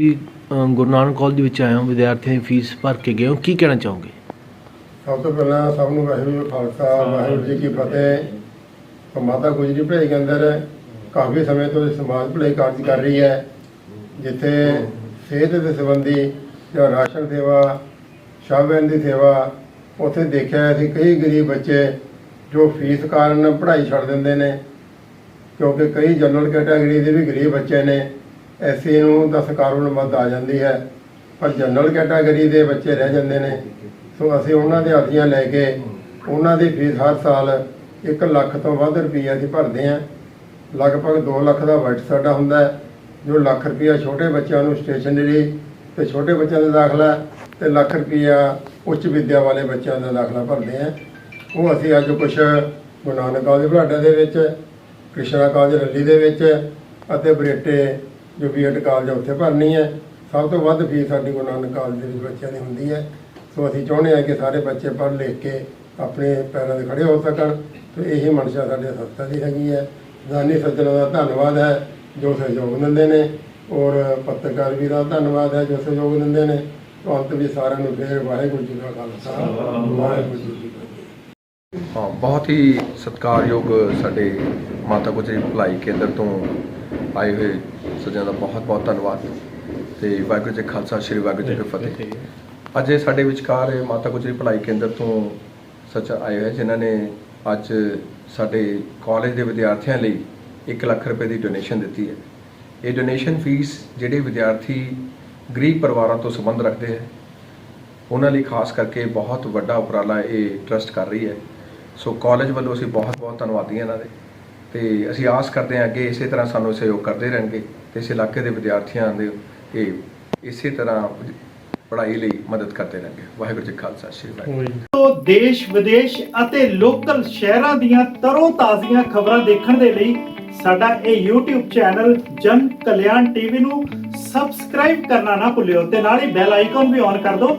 ਜੀ ਗੁਰੂ ਨਾਨਕ ਕਾਲਜ ਵਿੱਚ ਆਏ ਹੋ, ਵਿਦਿਆਰਥੀਆਂ ਦੀ ਫੀਸ ਭਰ ਕੇ ਗਏ ਹੋ, ਕੀ ਕਹਿਣਾ ਚਾਹੋਗੇ? ਸਭ ਤੋਂ ਪਹਿਲਾਂ ਸਭ ਨੂੰ ਵਾਹਿਗੁਰੂ ਜੀ ਖਾਲਸਾ, ਵਾਹਿਗੁਰੂ ਜੀ ਕੀ ਫਤਿਹ। ਮਾਤਾ ਗੁਜਰੀ ਪੜ੍ਹਾਈ ਕੇ ਅੰਦਰ ਕਾਫੀ ਸਮੇਂ ਤੋਂ ਸਮਾਜ ਭਲਾਈ ਕਾਰਜ ਕਰ ਰਹੀ ਹੈ, ਜਿੱਥੇ ਸਿਹਤ ਦੇ ਸੰਬੰਧੀ ਜਾਂ ਰਾਸ਼ਨ ਸੇਵਾ ਸ਼ਾਵਨ ਦੀ ਸੇਵਾ, ਉੱਥੇ ਦੇਖਿਆ ਅਸੀਂ ਕਈ ਗਰੀਬ ਬੱਚੇ ਜੋ ਫੀਸ ਕਾਰਨ ਪੜ੍ਹਾਈ ਛੱਡ ਦਿੰਦੇ ਨੇ, ਕਿਉਂਕਿ ਕਈ ਜਨਰਲ ਕੈਟਾਗਰੀ ਦੇ ਵੀ ਗਰੀਬ ਬੱਚੇ ਨੇ ਐਸੇ ਨੂੰ ਤਾਂ ਸਰਕਾਰ ਵੱਲੋਂ ਮਦਦ ਆ ਜਾਂਦੀ ਹੈ, ਪਰ ਜਨਰਲ ਕੈਟਾਗਰੀ ਦੇ ਬੱਚੇ ਰਹਿ ਜਾਂਦੇ ਨੇ। ਸੋ ਅਸੀਂ ਉਹਨਾਂ ਦੇ ਅਰਜ਼ੀਆਂ ਲੈ ਕੇ ਉਹਨਾਂ ਦੀ ਫੀਸ ਹਰ ਸਾਲ 1 ਲੱਖ ਤੋਂ ਵੱਧ ਰੁਪਈਆ ਅਸੀਂ ਭਰਦੇ ਹਾਂ। ਲਗਭਗ 2 ਲੱਖ ਦਾ ਬਜਟ ਸਾਡਾ ਹੁੰਦਾ ਹੈ, ਜੋ ਲੱਖ ਰੁਪਈਆ ਛੋਟੇ ਬੱਚਿਆਂ ਨੂੰ ਸਟੇਸ਼ਨਰੀ ਤੇ ਛੋਟੇ ਬੱਚਿਆਂ ਦਾ ਦਾਖਲਾ ਤੇ ਲੱਖ ਰੁਪਈਆ ਉੱਚ ਵਿੱਦਿਆ ਵਾਲੇ ਬੱਚਿਆਂ ਦਾ ਦਾਖਲਾ ਭਰਦੇ ਹਾਂ। ਉਹ ਅਸੀਂ ਅੱਜ ਕੁਝ ਗੁਰੂ ਨਾਨਕ ਕਾਲਜ ਬੁਢਾਡਾ ਦੇ ਵਿੱਚ, ਕ੍ਰਿਸ਼ਨਾ ਕਾਲਜ ਰੱਲੀ ਦੇ ਵਿੱਚ ਅਤੇ ਬਰੇਟੇ ਜੋ ਬੀਐਡ ਕਾਲਜ ਆ ਉੱਥੇ ਭਰਨੀ ਹੈ, ਸਭ ਤੋਂ ਵੱਧ ਫੀਸ ਸਾਡੀ ਗੁਰੂ ਨਾਨਕ ਕਾਲਜ ਦੇ ਵਿੱਚ ਬੱਚਿਆਂ ਦੀ ਹੁੰਦੀ ਹੈ। ਸੋ ਅਸੀਂ ਚਾਹੁੰਦੇ ਹਾਂ ਕਿ ਸਾਰੇ ਬੱਚੇ ਪੜ੍ਹ ਲਿਖ ਕੇ ਆਪਣੇ ਪੈਰਾਂ 'ਤੇ ਖੜੇ ਹੋ ਸਕਣ ਤੇ ਇਹੀ ਮਨਸ਼ਾ ਸਾਡੇ ਸੰਸਥਾ ਦੀ ਹੈਗੀ ਹੈ। ਦਾਨੀ ਸੱਜਣਾਂ ਦਾ ਧੰਨਵਾਦ ਹੈ, ਜੋ ਸਹਿਯੋਗ ਦਿੰਦੇ ਨੇ, ਔਰ ਪੱਤਰਕਾਰ ਵੀ ਦਾ ਧੰਨਵਾਦ ਹੈ, ਜੋ ਸਹਿਯੋਗ ਦਿੰਦੇ ਨੇ। ਤੋਂ ਅੰਤ ਵੀ ਸਾਰਿਆਂ ਨੂੰ ਫੇਰ ਵਾਹਿਗੁਰੂ ਜੀ ਕਾ ਖਾਲਸਾ, ਵਾਹਿਗੁਰੂ ਜੀ ਕੀ ਫਤਿਹ। ਹਾਂ, ਬਹੁਤ ਹੀ ਸਤਿਕਾਰਯੋਗ ਸਾਡੇ ਮਾਤਾ ਗੁਜਰੀ ਭਲਾਈ ਕੇਂਦਰ ਤੋਂ ਆਏ ਹੋਏ ਸੱਜਣਾਂ ਦਾ ਬਹੁਤ ਬਹੁਤ ਧੰਨਵਾਦ ਤੇ ਵਾਹਿਗੁਰੂ ਜੀ ਕਾ ਖਾਲਸਾ ਸ੍ਰੀ ਵਾਹਿਗੁਰੂ ਜੀ ਕੀ ਫਤਿਹ। ਅੱਜ ਇਹ ਸਾਡੇ ਵਿਚਕਾਰ ਮਾਤਾ ਗੁਜਰੀ ਭਲਾਈ ਕੇਂਦਰ ਤੋਂ ਸੱਚ ਆਏ ਹੋਏ ਜਿਨ੍ਹਾਂ ਨੇ ਅੱਜ ਸਾਡੇ ਕਾਲਜ ਦੇ ਵਿਦਿਆਰਥੀਆਂ ਲਈ 1 ਲੱਖ ਰੁਪਏ ਦੀ ਡੋਨੇਸ਼ਨ ਦਿੱਤੀ ਹੈ। ਇਹ ਡੋਨੇਸ਼ਨ ਫੀਸ ਜਿਹੜੇ ਵਿਦਿਆਰਥੀ ਗਰੀਬ ਪਰਿਵਾਰਾਂ ਤੋਂ ਸੰਬੰਧ ਰੱਖਦੇ ਹੈ ਉਹਨਾਂ ਲਈ ਖਾਸ ਕਰਕੇ ਬਹੁਤ ਵੱਡਾ ਉਪਰਾਲਾ ਇਹ ਟਰਸਟ ਕਰ ਰਹੀ ਹੈ। ਸੋ ਕਾਲਜ ਵੱਲੋਂ ਅਸੀਂ ਬਹੁਤ ਬਹੁਤ ਧੰਨਵਾਦੀ ਹਾਂ ਇਹਨਾਂ ਦੇ। ਤੇ ਅਸੀਂ ਆਸ ਕਰਦੇ ਹਾਂ ਅੱਗੇ ਇਸੇ ਤਰ੍ਹਾਂ ਸਾਨੂੰ ਸਹਿਯੋਗ ਕਰਦੇ ਰਹਿਣਗੇ ਤੇ ਇਸ ਇਲਾਕੇ ਦੇ ਵਿਦਿਆਰਥੀਆਂ ਦੇ ਇਹ ਇਸੇ ਤਰ੍ਹਾਂ ਪੜ੍ਹਾਈ ਲਈ ਮਦਦ ਕਰਦੇ ਰਹਿਣਗੇ। ਵਾਹਿਗੁਰੂ ਜੀ ਖਾਲਸਾ, ਸ੍ਰੀ ਵਾਹਿਗੁਰੂ। ਤੋਂ ਦੇਸ਼, ਵਿਦੇਸ਼ ਅਤੇ ਲੋਕਲ ਸ਼ਹਿਰਾਂ ਦੀਆਂ ਤਰੋ ਤਾਜ਼ੀਆਂ ਖਬਰਾਂ ਦੇਖਣ ਦੇ ਲਈ ਸਾਡਾ ਇਹ YouTube ਚੈਨਲ ਜਨ ਕਲਿਆਣ ਟੀਵੀ ਨੂੰ ਸਬਸਕ੍ਰਾਈਬ ਕਰਨਾ ਨਾ ਭੁੱਲਿਓ ਤੇ ਨਾਲ ਹੀ ਬੈਲ ਆਈਕਨ ਵੀ ਔਨ ਕਰ ਦਿਓ